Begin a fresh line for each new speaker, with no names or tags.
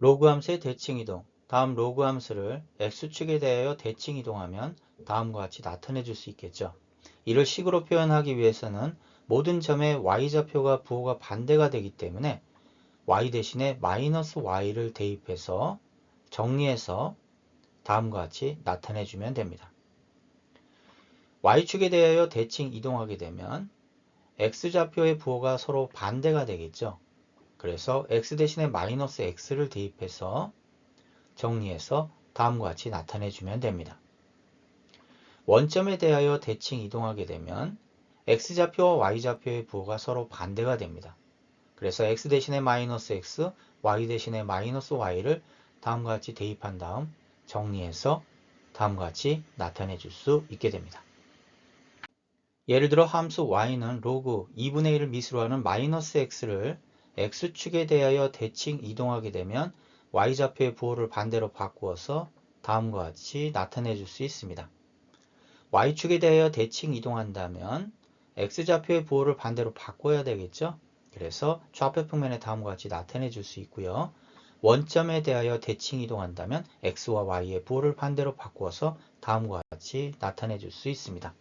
로그 함수의 대칭 이동. 다음 로그 함수를 x축에 대하여 대칭 이동하면 다음과 같이 나타내 줄 수 있겠죠. 이를 식으로 표현하기 위해서는 모든 점의 y좌표가 부호가 반대가 되기 때문에 y 대신에 마이너스 y를 대입해서 정리해서 다음과 같이 나타내 주면 됩니다. y축에 대하여 대칭 이동하게 되면 x좌표의 부호가 서로 반대가 되겠죠. 그래서 x 대신에 마이너스 x를 대입해서 정리해서 다음과 같이 나타내 주면 됩니다. 원점에 대하여 대칭 이동하게 되면 x좌표와 y좌표의 부호가 서로 반대가 됩니다. 그래서 x 대신에 마이너스 x, y 대신에 마이너스 y를 다음과 같이 대입한 다음 정리해서 다음과 같이 나타내 줄 수 있게 됩니다. 예를 들어 함수 y는 로그 2분의 1을 미수로 하는 마이너스 x를 x축에 대하여 대칭 이동하게 되면 y좌표의 부호를 반대로 바꾸어서 다음과 같이 나타내 줄 수 있습니다. y축에 대하여 대칭 이동한다면 x좌표의 부호를 반대로 바꿔야 되겠죠? 그래서 좌표 평면에 다음과 같이 나타내 줄 수 있고요. 원점에 대하여 대칭 이동한다면 x와 y의 부호를 반대로 바꾸어서 다음과 같이 나타내 줄 수 있습니다.